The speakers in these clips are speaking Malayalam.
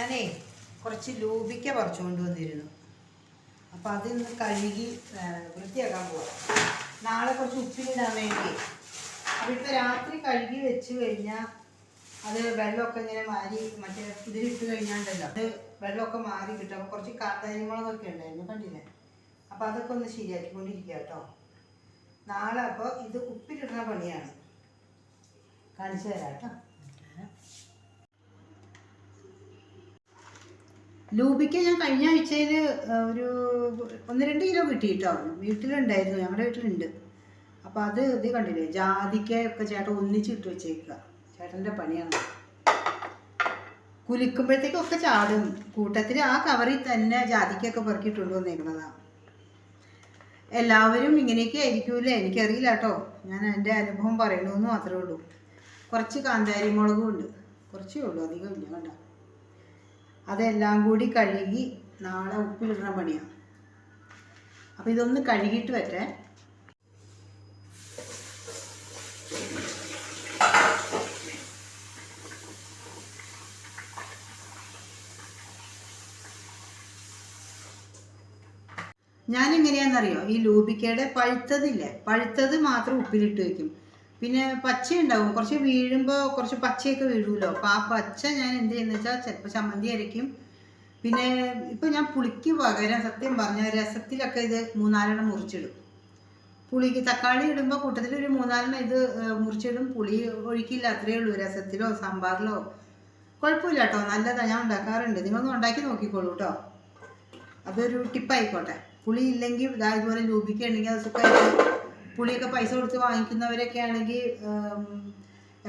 ഞാനേ കുറച്ച് പറിച്ചുകൊണ്ട് വന്നിരുന്നു. അപ്പോൾ അതിന്ന് കഴുകി വൃത്തിയാക്കാൻ പോവാം. നാളെ കുറച്ച് ഉപ്പിലിടാൻ വേണ്ടി. അപ്പോൾ രാത്രി കഴുകി വെച്ച് കഴിഞ്ഞാൽ അത് വെള്ളമൊക്കെ ഇങ്ങനെ മാറി മറ്റേ ഇതിലിട്ട് കഴിഞ്ഞാണ്ടല്ലോ. അത് വെള്ളമൊക്കെ മാറി കിട്ടും. അപ്പോൾ കുറച്ച് കാന്താരിമുളകൊക്കെ ഉണ്ടായിരുന്നു കണ്ടില്ലേ? അപ്പോൾ അതൊക്കെ ഒന്ന് ശരിയാക്കിക്കൊണ്ടിരിക്കുക കേട്ടോ. നാളെ അപ്പോൾ ഇത് ഉപ്പിലിടുന്ന പണിയാണ്. കാണിച്ചു തരാം കേട്ടോ. ലൂബിക്ക ഞാൻ കഴിഞ്ഞ ആഴ്ചയിൽ ഒരു ഒന്ന് രണ്ട് കിലോ കിട്ടി കേട്ടോ വീട്ടിലുണ്ടായിരുന്നു ഞങ്ങളുടെ വീട്ടിലുണ്ട്. അപ്പോൾ അത് ഇത് കണ്ടില്ലേ ജാതിക്കയൊക്കെ ചേട്ടൻ ഒന്നിച്ചിട്ട് വെച്ചേക്കുക ചേട്ടന്റെ പണിയാണ്. കുലിക്കുമ്പോഴത്തേക്കൊക്കെ ചാടും. കൂട്ടത്തിൽ ആ കവറിൽ തന്നെ ജാതിക്കയൊക്കെ പെറുക്കിയിട്ടുണ്ട് വന്നേക്കണതാണ് എല്ലാവരും ഇങ്ങനെയൊക്കെ ആയിരിക്കൂലേ എനിക്കറിയില്ല കേട്ടോ ഞാൻ എന്റെ അനുഭവം പറയണമെന്ന് മാത്രമേ ഉള്ളൂ. കുറച്ച് കാന്താരി മുളകും ഉണ്ട്. കുറച്ചേ ഉള്ളൂ അധികം ഇല്ല കണ്ട. അതെല്ലാം കൂടി കഴുകി നാളെ ഉപ്പിലിടുന്ന പണിയാണ് അപ്പോൾ ഇതൊന്ന് കഴുകിയിട്ട് വരട്ടെ. ഞാൻ എങ്ങനെയാണെന്നറിയോ ഈ ലൂബിക്കയുടെ പഴുത്തതില്ലേ? പഴുത്തത് മാത്രം ഉപ്പിലിട്ട് വെക്കും. പിന്നെ പച്ച ഉണ്ടാവും കുറച്ച് വീഴുമ്പോൾ കുറച്ച് പച്ചയൊക്കെ വീഴുമല്ലോ അപ്പോൾ ആ പച്ച ഞാൻ എന്ത് ചെയ്യുന്നത് വെച്ചാൽ ചിലപ്പോൾ ചമ്മന്തി അരയ്ക്കും. പിന്നെ ഇപ്പം ഞാൻ പുളിക്ക് പകരം സത്യം പറഞ്ഞ രസത്തിലൊക്കെ ഇത് മൂന്നാലെണ്ണം മുറിച്ചിടും. പുളിക്ക് തക്കാളി ഇടുമ്പോൾ കൂട്ടത്തിൽ ഒരു മൂന്നാലെണ്ണം ഇത് മുറിച്ചിടും. പുളി ഒഴിക്കില്ല അത്രയേ ഉള്ളൂ രസത്തിലോ സാമ്പാറിലോ. കുഴപ്പമില്ല കേട്ടോ നല്ലതാണ് ഞാൻ ഉണ്ടാക്കാറുണ്ട്. നിങ്ങളൊന്ന് ഉണ്ടാക്കി നോക്കിക്കോളൂ കേട്ടോ അതൊരു ടിപ്പായിക്കോട്ടെ. പുളി ഇല്ലെങ്കിൽ ഇതായതുപോലെ ഇതുപോലെ ലൂപിക്ക ഉണ്ടെങ്കിൽ അത് സുഖമായിട്ട് പുളിയൊക്കെ പൈസ കൊടുത്ത് വാങ്ങിക്കുന്നവരൊക്കെ ആണെങ്കിൽ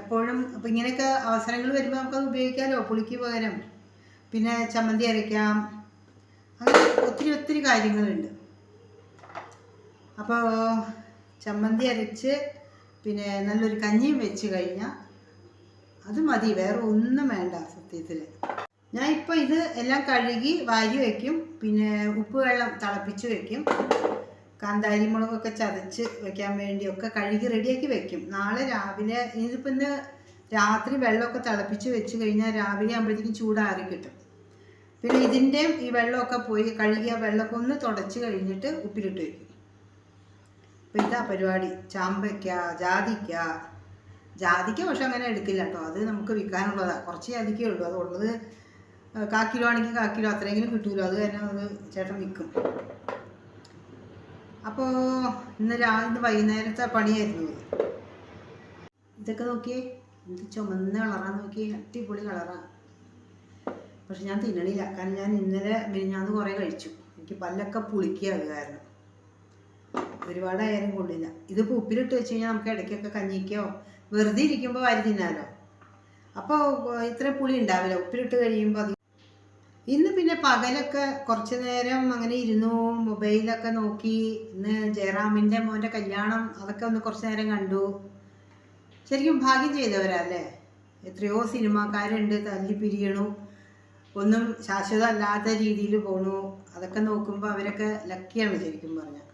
എപ്പോഴും അപ്പം ഇങ്ങനെയൊക്കെ അവസരങ്ങൾ വരുമ്പോൾ നമുക്കത് ഉപയോഗിക്കാമല്ലോ പുളിക്ക് പകരം. പിന്നെ ചമ്മന്തി അരയ്ക്കാം അങ്ങനെ ഒത്തിരി ഒത്തിരി കാര്യങ്ങളുണ്ട്. അപ്പോൾ ചമ്മന്തി അരച്ച് പിന്നെ നല്ലൊരു കഞ്ഞിയും വെച്ച് കഴിഞ്ഞാൽ അത് മതി വേറെ ഒന്നും വേണ്ട സത്യത്തിൽ ഞാൻ ഇപ്പോൾ ഇത് എല്ലാം കഴുകി വാരി വയ്ക്കും പിന്നെ ഉപ്പ് വെള്ളം തിളപ്പിച്ച് വെക്കും. കാന്താരി മുളകൊക്കെ ചതച്ച് വെക്കാൻ വേണ്ടിയൊക്കെ കഴുകി റെഡിയാക്കി വെക്കും. നാളെ രാവിലെ ഇതിപ്പോൾ ഇന്ന് രാത്രി വെള്ളമൊക്കെ തിളപ്പിച്ച് വെച്ച് കഴിഞ്ഞാൽ രാവിലെ ആകുമ്പോഴത്തേക്കും ചൂടാറി കിട്ടും. പിന്നെ ഇതിന്റെയും ഈ വെള്ളമൊക്കെ പോയി കഴുകിയ വെള്ളമൊക്കെ ഒന്ന് തുടച്ച് കഴിഞ്ഞിട്ട് ഉപ്പിലിട്ട് വെക്കും. അപ്പോൾ ഇതാ പരിപാടി. ചാമ്പയ്ക്ക ജാതിക്ക. ജാതിക്ക പക്ഷെ അങ്ങനെ എടുക്കില്ല കേട്ടോ. അത് നമുക്ക് വിൽക്കാനുള്ളതാണ് കുറച്ച് ജാതിക്കേ ഉള്ളൂ. അത് ഉള്ളത് കാക്കിലോ ആണെങ്കിൽ കാക്കിലോ അത്രയെങ്കിലും കിട്ടുമല്ലോ അത് തന്നെ അത് ചേട്ടൻ വിൽക്കും. അപ്പോൾ ഇന്ന് രാവിലെ വൈകുന്നേരത്തെ പണിയായിരുന്നു. ഇത് ഇതൊക്കെ നോക്കിയേ എന്ത് ചുമന്ന കളറാന്ന് നോക്കിയേ അടിപൊളി കളറാണ് പക്ഷെ ഞാൻ തിന്നണില്ല കാരണം ഞാൻ ഇന്നലെ മിനിഞ്ഞാന്ന് കുറേ കഴിച്ചു. എനിക്ക് പല്ലൊക്കെ പുളിക്കുക അത് കാരണം. ഒരുപാടായാലും കൊള്ളില്ല. ഇത് ഉപ്പിലിട്ട് വെച്ച് കഴിഞ്ഞാൽ നമുക്ക് ഇടയ്ക്കൊക്കെ കഞ്ഞിക്കോ വെറുതെ ഇരിക്കുമ്പോൾ വാരി തിന്നാലോ. അപ്പോൾ ഇത്ര പുളി ഉണ്ടാവില്ല. ഉപ്പിലിട്ട് കഴിയുമ്പോൾ അത് ഇന്ന് പിന്നെ പകലൊക്കെ കുറച്ച് നേരം അങ്ങനെ ഇരുന്നു മൊബൈലൊക്കെ നോക്കി ഇന്ന് ജയറാമിന്റെ മോന്റെ കല്യാണം അതൊക്കെ ഒന്ന് കുറച്ച് നേരം കണ്ടു. ശരിക്കും ഭാഗ്യം ചെയ്തവരാ അല്ലേ എത്രയോ സിനിമാക്കാരുണ്ട് തല്ലി പിരിയണു ഒന്നും ശാശ്വതമല്ലാത്ത രീതിയിൽ പോണു. അതൊക്കെ നോക്കുമ്പോൾ അവരൊക്കെ ലക്കിയാണ് ശരിക്കും പറഞ്ഞാൽ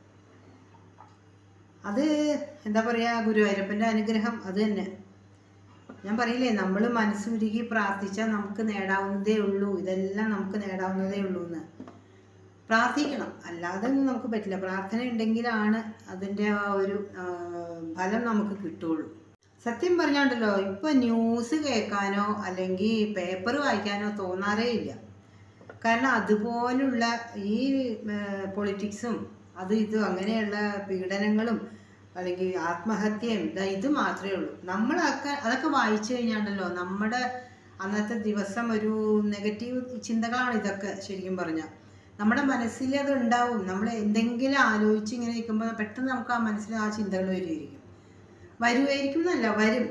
അത് എന്താ പറയുക ഗുരുവായൂരപ്പന്റെ അനുഗ്രഹം അത് തന്നെ. ഞാൻ പറയില്ലേ നമ്മൾ മനസ്സുരുകി പ്രാർത്ഥിച്ചാൽ നമുക്ക് നേടാവുന്നതേ ഉള്ളൂ. ഇതെല്ലാം നമുക്ക് നേടാവുന്നതേ ഉള്ളൂ എന്ന് പ്രാർത്ഥിക്കണം. അല്ലാതെ ഒന്നും നമുക്ക് പറ്റില്ല. പ്രാർത്ഥന ഉണ്ടെങ്കിലാണ് അതിന്റെ ആ ഒരു ഫലം നമുക്ക് കിട്ടുള്ളൂ. സത്യം പറഞ്ഞോണ്ടല്ലോ ഇപ്പൊ ന്യൂസ് കേൾക്കാനോ അല്ലെങ്കിൽ പേപ്പർ വായിക്കാനോ തോന്നാറേ ഇല്ല. കാരണം അതുപോലുള്ള ഈ പൊളിറ്റിക്സും അത് ഇതും അങ്ങനെയുള്ള പീഡനങ്ങളും അല്ലെങ്കിൽ ആത്മഹത്യയും ഇതാ മാത്രമേ ഉള്ളൂ. നമ്മളൊക്കെ അതൊക്കെ വായിച്ചു കഴിഞ്ഞാണ്ടല്ലോ നമ്മുടെ അന്നത്തെ ദിവസം ഒരു നെഗറ്റീവ് ചിന്തകളാണ് ഇതൊക്കെ ശരിക്കും പറഞ്ഞാൽ നമ്മുടെ മനസ്സിൽ അത് ഉണ്ടാവും. നമ്മൾ എന്തെങ്കിലും ആലോചിച്ച് ഇങ്ങനെ നിൽക്കുമ്പോൾ പെട്ടെന്ന് നമുക്ക് ആ മനസ്സിൽ ആ ചിന്തകൾ വരുമായിരിക്കും വരുമായിരിക്കും എന്നല്ല വരും.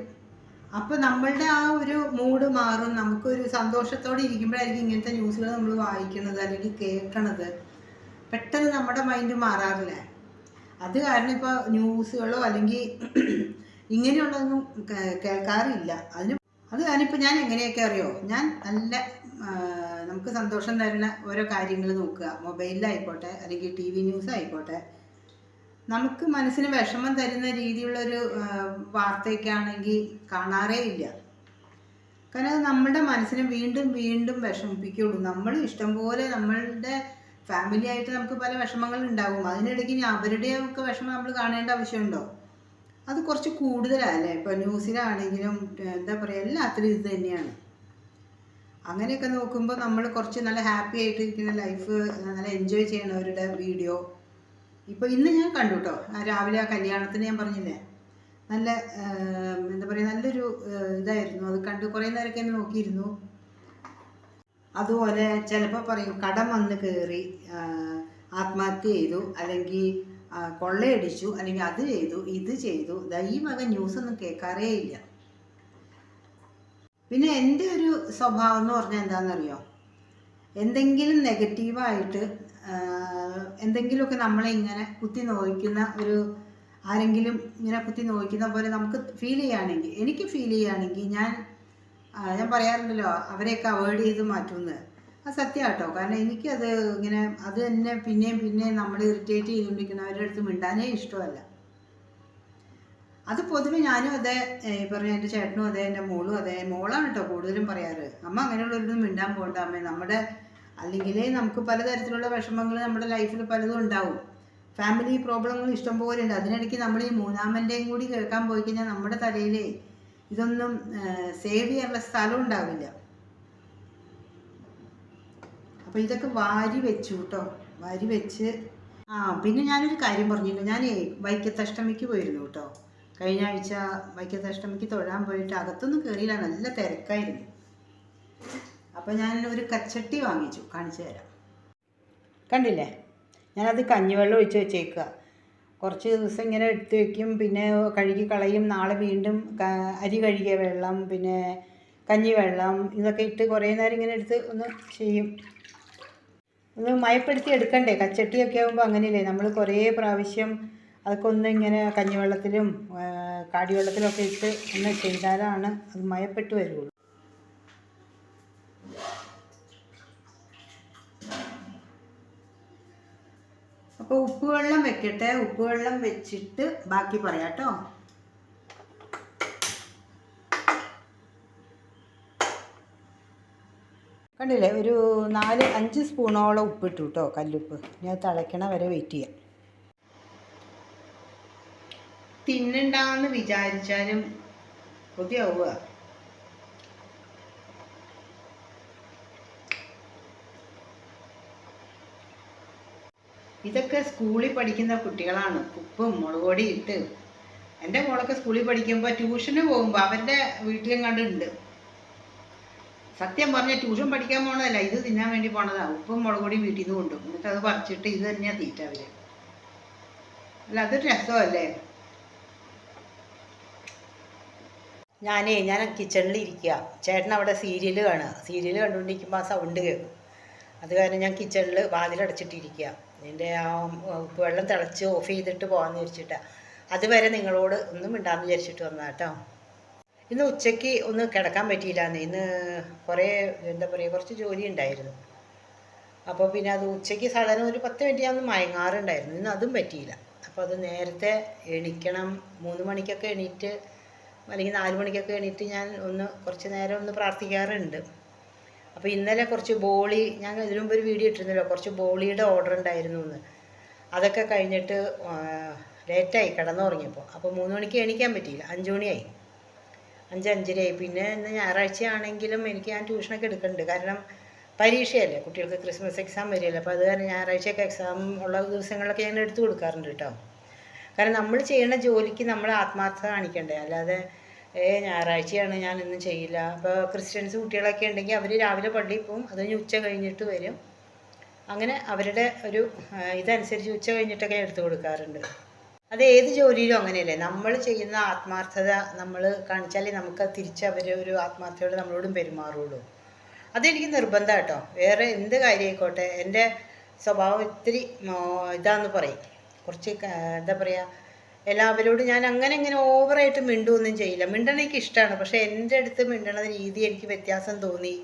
അപ്പോൾ നമ്മളുടെ ആ ഒരു മൂഡ് മാറും. നമുക്കൊരു സന്തോഷത്തോടെ ഇരിക്കുമ്പോഴായിരിക്കും ഇങ്ങനത്തെ ന്യൂസുകൾ നമ്മൾ വായിക്കുന്നത് അല്ലെങ്കിൽ കേൾക്കണത്. പെട്ടെന്ന് നമ്മുടെ മൈൻഡ് മാറാറില്ലേ. അത് കാരണം ഇപ്പോൾ ന്യൂസുകളോ അല്ലെങ്കിൽ ഇങ്ങനെയുള്ളതൊന്നും കേൾക്കാറില്ല. അതിന് അത് കാരണം ഞാൻ എങ്ങനെയൊക്കെ അറിയോ? ഞാൻ നല്ല നമുക്ക് സന്തോഷം തരുന്ന ഓരോ കാര്യങ്ങൾ നോക്കുക. മൊബൈലിലായിക്കോട്ടെ അല്ലെങ്കിൽ ടി വി ന്യൂസ് ആയിക്കോട്ടെ നമുക്ക് മനസ്സിന് വിഷമം തരുന്ന രീതിയിലുള്ളൊരു വാർത്തയൊക്കെ ആണെങ്കിൽ കാണാറേ ഇല്ല. കാരണം അത് നമ്മുടെ മനസ്സിനെ വീണ്ടും വീണ്ടും വിഷമിപ്പിക്കുള്ളൂ നമ്മൾ ഇഷ്ടംപോലെ നമ്മളുടെ ഫാമിലി ആയിട്ട് നമുക്ക് പല വിഷമങ്ങൾ ഉണ്ടാവും. അതിനിടയ്ക്ക് ഇനി അവരുടെയൊക്കെ വിഷമം നമ്മൾ കാണേണ്ട ആവശ്യമുണ്ടോ? അത് കുറച്ച് കൂടുതലല്ലേ ഇപ്പോൾ ന്യൂസിലാണെങ്കിലും എന്താ പറയുക എല്ലാത്തിലും ഇത് തന്നെയാണ്. അങ്ങനെയൊക്കെ നോക്കുമ്പോൾ നമ്മൾ കുറച്ച് നല്ല ഹാപ്പി ആയിട്ട് ഇരിക്കുന്ന ലൈഫ് നല്ല എൻജോയ് ചെയ്യണവരുടെ വീഡിയോ ഇപ്പൊ ഇന്ന് ഞാൻ കണ്ടു കേട്ടോ രാവിലെ ആ കല്യാണത്തിന് ഞാൻ പറഞ്ഞില്ലേ? നല്ല എന്താ പറയുക നല്ലൊരു ഇതായിരുന്നു. അത് കണ്ട് കുറേ നേരമൊക്കെ നോക്കിയിരുന്നു. അതുപോലെ ചിലപ്പോൾ പറയും കടം വന്ന് കയറി ആത്മഹത്യ ചെയ്തു അല്ലെങ്കിൽ കൊള്ളയടിച്ചു അല്ലെങ്കിൽ അത് ചെയ്തു ഇത് ചെയ്തു ഈ വക ന്യൂസൊന്നും കേൾക്കാറേ ഇല്ല. പിന്നെ എന്റെ ഒരു സ്വഭാവം എന്ന് പറഞ്ഞാൽ എന്താണെന്നറിയോ എന്തെങ്കിലും നെഗറ്റീവായിട്ട് എന്തെങ്കിലുമൊക്കെ നമ്മളെ ഇങ്ങനെ കുത്തി നോയിക്കുന്ന ഒരു ആരെങ്കിലും ഇങ്ങനെ കുത്തി നോയിക്കുന്ന പോലെ നമുക്ക് ഫീൽ ചെയ്യുകയാണെങ്കിൽ എനിക്ക് ഫീൽ ചെയ്യുകയാണെങ്കിൽ ഞാൻ ഞാൻ പറയാറുണ്ടല്ലോ അവരെയൊക്കെ അവോയ്ഡ് ചെയ്ത് മാറ്റുമെന്ന് അത് സത്യം കേട്ടോ കാരണം എനിക്കത് ഇങ്ങനെ അത് തന്നെ പിന്നെയും പിന്നെയും നമ്മൾ ഇറിറ്റേറ്റ് ചെയ്തുകൊണ്ടിരിക്കുന്നവരുടെ അടുത്ത് മിണ്ടാനേ ഇഷ്ടമല്ല. അത് പൊതുവെ ഞാനും അതെ ഈ പറഞ്ഞ എന്റെ ചേട്ടനും അതെ എന്റെ മോളും അതെ മോളാണ് കേട്ടോ കൂടുതലും പറയാറ്. അമ്മ അങ്ങനെയുള്ളവരൊന്നും മിണ്ടാൻ പോകണ്ട. അമ്മേ നമ്മുടെ അല്ലെങ്കിൽ നമുക്ക് പലതരത്തിലുള്ള വിഷമങ്ങൾ നമ്മുടെ ലൈഫിൽ പലതും ഉണ്ടാവും. ഫാമിലി പ്രോബ്ലങ്ങൾ ഇഷ്ടംപോലെ ഉണ്ട്. അതിനിടയ്ക്ക് നമ്മൾ ഈ മൂന്നാമന്റെയും കൂടി കേൾക്കാൻ പോയി കഴിഞ്ഞാൽ നമ്മുടെ തലയിൽ ഇതൊന്നും സേവ് ചെയ്യാനുള്ള സ്ഥലം ഉണ്ടാവില്ല. അപ്പോൾ ഇതൊക്കെ വാരി വെച്ചു കേട്ടോ വാരി വെച്ച് ആ പിന്നെ ഞാനൊരു കാര്യം പറഞ്ഞില്ല ഞാൻ വൈക്കത്തഷ്ടമിക്ക് പോയിരുന്നു കേട്ടോ കഴിഞ്ഞ ആഴ്ച വൈക്കത്തഷ്ടമിക്ക് തൊഴാൻ പോയിട്ട് അകത്തൊന്നും കയറിയില്ല നല്ല തിരക്കായിരുന്നു. അപ്പോൾ ഞാൻ ഒരു കച്ചട്ടി വാങ്ങിച്ചു. കാണിച്ചു തരാം. കണ്ടില്ലേ? ഞാനത് കഞ്ഞിവെള്ളം ഒഴിച്ച് വെച്ചേക്കുക കുറച്ച് ദിവസം ഇങ്ങനെ എടുത്ത് വെക്കും. പിന്നെ കഴുകി കളയും. നാളെ വീണ്ടും അരി കഴുകിയ വെള്ളം പിന്നെ കഞ്ഞിവെള്ളം ഇതൊക്കെ ഇട്ട് കുറേ നേരം ഇങ്ങനെ എടുത്ത് ഒന്ന് ചെയ്യും. ഒന്ന് മയപ്പെടുത്തി എടുക്കണ്ടേ? കച്ചട്ടിയൊക്കെ ആകുമ്പോൾ അങ്ങനെയല്ലേ? നമ്മൾ കുറേ പ്രാവശ്യം അതൊക്കെ ഒന്ന് ഇങ്ങനെ കഞ്ഞിവെള്ളത്തിലും കാടിവെള്ളത്തിലൊക്കെ ഇട്ട് ഒന്ന് ചെയ്താലാണ് അത് മയപ്പെട്ട് വരുള്ളൂ. അപ്പോൾ ഉപ്പുവെള്ളം വെക്കട്ടെ. ഉപ്പുവെള്ളം വെച്ചിട്ട് ബാക്കി പറയാം കേട്ടോ. കണ്ടില്ലേ? ഒരു നാല് അഞ്ച് സ്പൂണോളം ഉപ്പിട്ടു കേട്ടോ കല്ലുപ്പ്. ഞാൻ തിളയ്ക്കണ വരെ വെയിറ്റ് ചെയ്യാം. തിന്നണ്ടാന്ന് വിചാരിച്ചാലും കൊതിയാവുക. ഇതൊക്കെ സ്കൂളിൽ പഠിക്കുന്ന കുട്ടികളാണ്. ഉപ്പും മുളകുപൊടി ഇട്ട്. എന്റെ മോളൊക്കെ സ്കൂളിൽ പഠിക്കുമ്പോൾ ട്യൂഷന് പോകുമ്പോൾ അവരുടെ വീട്ടിലും കണ്ടുണ്ട് സത്യം പറഞ്ഞാൽ ട്യൂഷൻ പഠിക്കാൻ പോണതല്ല ഇത് തിന്നാൻ വേണ്ടി പോണതാ. ഉപ്പും മുളകുപൊടിയും വീട്ടിൽ നിന്ന് കൊണ്ടും എന്നിട്ട് അത് പറിച്ചിട്ട് ഇത് തന്നെയാണ് തീറ്റ അവർ അല്ല അതൊരു രസമല്ലേ? ഞാനേ ഞാൻ കിച്ചണിൽ ഇരിക്കുക ചേട്ടൻ അവിടെ സീരിയൽ കാണുക സീരിയൽ കണ്ടുകൊണ്ടിരിക്കുമ്പോൾ ആ സൗണ്ട് കേൾക്കും. അത് കാരണം ഞാൻ കിച്ചണിൽ വാതിലടച്ചിട്ടിരിക്കുക എന്റെ ആ ഉപ്പ് വെള്ളം തിളച്ച് ഓഫ് ചെയ്തിട്ട് പോകാമെന്ന് വിചാരിച്ചിട്ടാണ് അതുവരെ നിങ്ങളോട് ഒന്നും മിണ്ടാന്ന് വിചാരിച്ചിട്ട് വന്നാ കേട്ടോ ഇന്ന് ഉച്ചയ്ക്ക് ഒന്ന് കിടക്കാൻ പറ്റിയില്ലാന്ന്. ഇന്ന് കുറേ എന്താ പറയുക കുറച്ച് ജോലി ഉണ്ടായിരുന്നു. അപ്പോൾ പിന്നെ അത് ഉച്ചയ്ക്ക് സാധാരണ ഒരു പത്ത് മിനിറ്റ് ഞാൻ മയങ്ങാറുണ്ടായിരുന്നു. ഇന്ന് അതും പറ്റിയില്ല. അപ്പോൾ അത് നേരത്തെ എണീക്കണം. മൂന്ന് മണിക്കൊക്കെ എണീറ്റ് അല്ലെങ്കിൽ നാല് മണിക്കൊക്കെ എണീറ്റ് ഞാൻ ഒന്ന് കുറച്ച് നേരം ഒന്ന് പ്രാർത്ഥിക്കാറുണ്ട്. അപ്പോൾ ഇന്നലെ കുറച്ച് ബോളി ഞാൻ ഇതിനു മുമ്പ് ഒരു വീഡിയോ ഇട്ടിരുന്നല്ലോ കുറച്ച് ബോളിയുടെ ഓർഡർ ഉണ്ടായിരുന്നു എന്ന്. അതൊക്കെ കഴിഞ്ഞിട്ട് ലേറ്റായി കിടന്നുറങ്ങിയപ്പോൾ അപ്പോൾ മൂന്ന് മണിക്ക് എണീക്കാൻ പറ്റിയില്ല അഞ്ച് മണിയായി. അഞ്ച് അഞ്ചരയായി. പിന്നെ ഇന്ന് ഞായറാഴ്ച ആണെങ്കിലും എനിക്ക് ഞാൻ ട്യൂഷനൊക്കെ എടുക്കുന്നുണ്ട്. കാരണം പരീക്ഷയല്ലേ കുട്ടികൾക്ക് ക്രിസ്മസ് എക്സാം വരികയല്ലേ. അപ്പോൾ അത് കാരണം ഞായറാഴ്ചയൊക്കെ എക്സാം ഉള്ള ദിവസങ്ങളൊക്കെ ഞാൻ എടുത്തു കൊടുക്കാറുണ്ട് കേട്ടോ. കാരണം നമ്മൾ ചെയ്യുന്ന ജോലിക്ക് നമ്മൾ ആത്മാർത്ഥത കാണിക്കണ്ടേ. അല്ലാതെ ഏ ഞായറാഴ്ചയാണ് ഞാൻ ഇന്നും ചെയ്യില്ല. അപ്പോൾ ക്രിസ്ത്യൻസ് കുട്ടികളൊക്കെ ഉണ്ടെങ്കിൽ അവർ രാവിലെ പള്ളിയിൽ പോവും. അത് ഉച്ച കഴിഞ്ഞിട്ട് വരും. അങ്ങനെ അവരുടെ ഒരു ഇതനുസരിച്ച് ഉച്ച കഴിഞ്ഞിട്ടൊക്കെ എടുത്തു കൊടുക്കാറുണ്ട്. അത് ഏത് ജോലിയിലും അങ്ങനെയല്ലേ. നമ്മൾ ചെയ്യുന്ന ആത്മാർത്ഥത നമ്മൾ കാണിച്ചാലേ നമുക്ക് തിരിച്ച് അവർ ഒരു ആത്മാർത്ഥതയോടെ നമ്മളോടും പെരുമാറുള്ളൂ. അതെനിക്ക് നിർബന്ധം കേട്ടോ വേറെ എന്ത് കാര്യമായിക്കോട്ടെ. എന്റെ സ്വഭാവം ഇത്തിരി ഇതാന്ന് പറയും. കുറച്ച് എന്താ പറയുക എല്ലാവരോടും ഞാൻ അങ്ങനെ ഇങ്ങനെ ഓവറായിട്ട് മിണ്ടുമൊന്നും ചെയ്യില്ല. മിണ്ടണ എനിക്ക് ഇഷ്ടമാണ് പക്ഷേ എന്റെ അടുത്ത് മിണ്ടണ രീതി എനിക്ക് വ്യത്യാസം തോന്നി.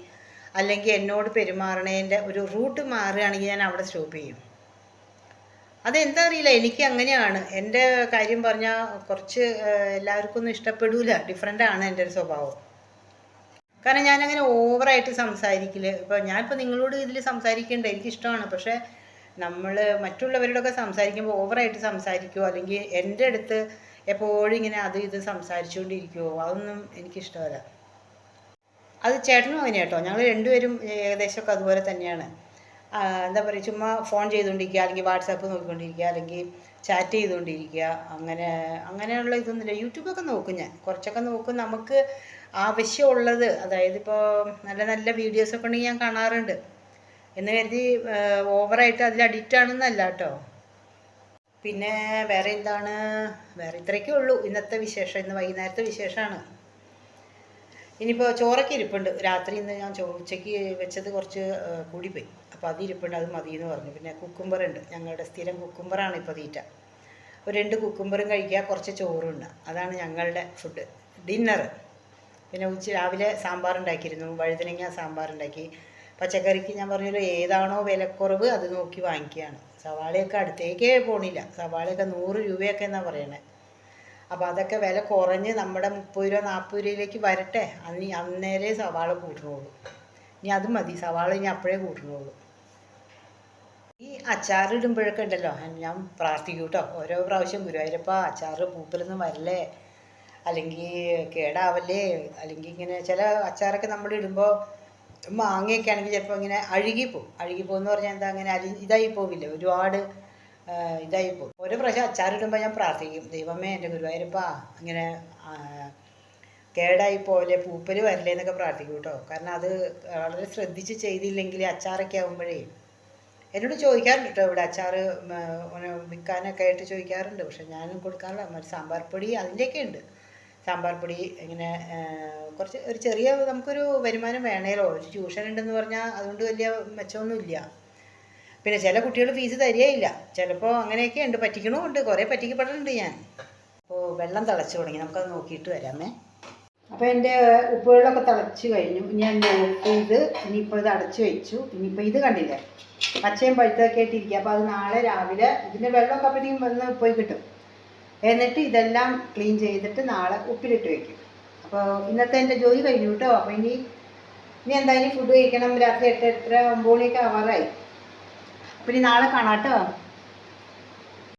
അല്ലെങ്കിൽ എന്നോട് പെരുമാറണേന്റെ ഒരു റൂട്ട് മാറുകയാണെങ്കിൽ ഞാൻ അവിടെ സ്റ്റോപ്പ് ചെയ്യും. അതെന്താ അറിയില്ല. എനിക്ക് അങ്ങനെയാണ്. എന്റെ കാര്യം പറഞ്ഞാൽ കുറച്ച് എല്ലാവർക്കും ഒന്നും ഇഷ്ടപ്പെടില്ല ഡിഫറെന്റ് ആണ് എന്റെ ഒരു സ്വഭാവം. കാരണം ഞാനങ്ങനെ ഓവറായിട്ട് സംസാരിക്കില്ല ഇപ്പോൾ ഞാനിപ്പോൾ നിങ്ങളോട് ഇതിൽ സംസാരിക്കേണ്ട. എനിക്കിഷ്ടമാണ്. പക്ഷേ നമ്മൾ മറ്റുള്ളവരോടൊക്കെ സംസാരിക്കുമ്പോൾ ഓവറായിട്ട് സംസാരിക്കുമോ അല്ലെങ്കിൽ എന്റെ അടുത്ത് എപ്പോഴും ഇങ്ങനെ അത് ഇത് സംസാരിച്ചുകൊണ്ടിരിക്കുമോ അതൊന്നും എനിക്കിഷ്ടമല്ല. അത് ചേട്ടനും അങ്ങനെ കേട്ടോ. ഞങ്ങൾ രണ്ടുപേരും ഏകദേശമൊക്കെ അതുപോലെ തന്നെയാണ്. എന്താ പറയുക ചുമ്മാ ഫോൺ ചെയ്തുകൊണ്ടിരിക്കുക അല്ലെങ്കിൽ വാട്സാപ്പ് നോക്കിക്കൊണ്ടിരിക്കുക അല്ലെങ്കിൽ ചാറ്റ് ചെയ്തുകൊണ്ടിരിക്കുക അങ്ങനെ അങ്ങനെയുള്ള ഇതൊന്നുമില്ല. യൂട്യൂബൊക്കെ നോക്കും ഞാൻ. കുറച്ചൊക്കെ നോക്കും നമുക്ക് ആവശ്യമുള്ളത്. അതായത് ഇപ്പോൾ നല്ല നല്ല വീഡിയോസൊക്കെ ഉണ്ടെങ്കിൽ ഞാൻ കാണാറുണ്ട്. എന്ന് കരുതി ഓവറായിട്ട് അതിൽ അഡിക്റ്റ് ആണെന്നല്ല കേട്ടോ. പിന്നെ വേറെ എന്താണ്? വേറെ ഇത്രയൊക്കെ ഉള്ളൂ. ഇന്നത്തെ വിശേഷം ഇന്ന് വൈകുന്നേരത്തെ വിശേഷമാണ്. ഇനിയിപ്പോൾ ചോറൊക്കെ ഇരിപ്പുണ്ട്. രാത്രി ഇന്ന് ഞാൻ ചോ ഉച്ചയ്ക്ക് വെച്ചത് കുറച്ച് കൂടിപ്പോയി. അപ്പോൾ അത് ഇരിപ്പുണ്ട് അത് മതി എന്ന് പറഞ്ഞു. പിന്നെ കുക്കുംബർ ഉണ്ട്. ഞങ്ങളുടെ സ്ഥിരം കുക്കുംബറാണ് ഇപ്പോൾ തീറ്റ. ഒരു രണ്ട് കുക്കുംബറും കഴിക്കുക കുറച്ച് ചോറും ഉണ്ട് അതാണ് ഞങ്ങളുടെ ഫുഡ് ഡിന്നർ പിന്നെ ഉച്ച രാവിലെ സാമ്പാർ ഉണ്ടാക്കിയിരുന്നു. വഴുതനങ്ങ സാമ്പാർ ഉണ്ടാക്കി. പച്ചക്കറിക്ക് ഞാൻ പറഞ്ഞല്ലോ ഏതാണോ വിലക്കുറവ് അത് നോക്കി വാങ്ങിക്കുകയാണ്. സവാളയൊക്കെ അടുത്തേക്കേ പോണില്ല. സവാളയൊക്കെ നൂറ് രൂപയൊക്കെ എന്നാണ് പറയണേ. അപ്പോൾ അതൊക്കെ വില കുറഞ്ഞ് നമ്മുടെ മുപ്പത് രൂപ നാൽപ്പത് രൂപയിലേക്ക് വരട്ടെ. അന്ന് അന്നേരേ സവാള കൂട്ടണുള്ളൂ. ഇനി അത് മതി. സവാള ഇനി അപ്പോഴേ കൂട്ടണുള്ളൂ. ഈ അച്ചാർ ഇടുമ്പോഴൊക്കെ ഉണ്ടല്ലോ. ഞാൻ പ്രാർത്ഥിക്കും കേട്ടോ. ഓരോ പ്രാവശ്യം ഗുരുവായൂരപ്പ അച്ചാർ പൂപ്പലൊന്നും വരല്ലേ? അല്ലെങ്കിൽ കേടാവല്ലേ? അല്ലെങ്കിൽ ഇങ്ങനെ ചില അച്ചാറൊക്കെ നമ്മൾ ഇടുമ്പോൾ മാങ്ങയൊക്കെ ആണെങ്കിൽ ചിലപ്പോൾ ഇങ്ങനെ അഴുകിപ്പോവും. അഴുകിപ്പോകും എന്ന് പറഞ്ഞാൽ എന്താ അങ്ങനെ അലി ഇതായി പോവില്ലേ ഒരുപാട് ഇതായി പോകും ഓരോ പ്രാവശ്യം അച്ചാറിടുമ്പോൾ ഞാൻ പ്രാർത്ഥിക്കും. ദൈവമേ എന്റെ ഗുരുവായൂരപ്പ ഇങ്ങനെ ആ, കേടായി പോലെ പൂപ്പൽ വരല്ലേ എന്നൊക്കെ പ്രാർത്ഥിക്കും കേട്ടോ. കാരണം അത് വളരെ ശ്രദ്ധിച്ച് ചെയ്തില്ലെങ്കിൽ അച്ചാറൊക്കെ ആകുമ്പോഴേ എന്നോട് ചോദിക്കാറുണ്ട് കേട്ടോ. ഇവിടെ അച്ചാർ വിൽക്കാനൊക്കെ ആയിട്ട് ചോദിക്കാറുണ്ട്. പക്ഷെ ഞാനും കൊടുക്കാറില്ല. മറ്റേ സാമ്പാർ പൊടി അതിന്റെയൊക്കെ ഉണ്ട്. സാമ്പാർ പൊടി ഇങ്ങനെ കുറച്ച് ഒരു ചെറിയ നമുക്കൊരു വരുമാനം വേണേലോ. ഒരു ട്യൂഷൻ ഉണ്ടെന്ന് പറഞ്ഞാൽ അതുകൊണ്ട് വലിയ മെച്ചമൊന്നുമില്ല. പിന്നെ ചില കുട്ടികൾ ഫീസ് തരികയില്ല. ചിലപ്പോൾ അങ്ങനെയൊക്കെ ഉണ്ട് പറ്റിക്കണമുണ്ട്. കുറേ പറ്റിക്കപ്പെട്ടിട്ടുണ്ട് ഞാൻ. അപ്പോൾ വെള്ളം തിളച്ച് തുടങ്ങി. നമുക്കത് നോക്കിയിട്ട് വരാമേ. അപ്പോൾ എന്റെ ഉപ്പുവെള്ളമൊക്കെ തിളച്ച് കഴിഞ്ഞു. ഞാൻ ഇത് ഇനിയിപ്പോൾ ഇത് അടച്ച് വെച്ചു. ഇനിയിപ്പോൾ ഇത് കണ്ടില്ലേ? പച്ചയും പഴുത്തൊക്കെ ആയിട്ടിരിക്കുക. അപ്പോൾ അത് നാളെ രാവിലെ ഇതിന്റെ വെള്ളമൊക്കെ അപ്പോഴത്തേക്കും വന്ന് പോയി കിട്ടും. എന്നിട്ട് ഇതെല്ലാം ക്ലീൻ ചെയ്തിട്ട് നാളെ ഉപ്പിലിട്ട് വെക്കും. അപ്പോൾ ഇന്നത്തെ എന്റെ ജോലി കഴിഞ്ഞു കേട്ടോ അപ്പോൾ ഇനി ഇനി എന്തായാലും ഫുഡ് കഴിക്കണം. രാത്രി എട്ട് എട്ടര ഒമ്പത് മണിയൊക്കെ ആവാറായി. അപ്പോൾ ഇനി നാളെ കാണാം കേട്ടോ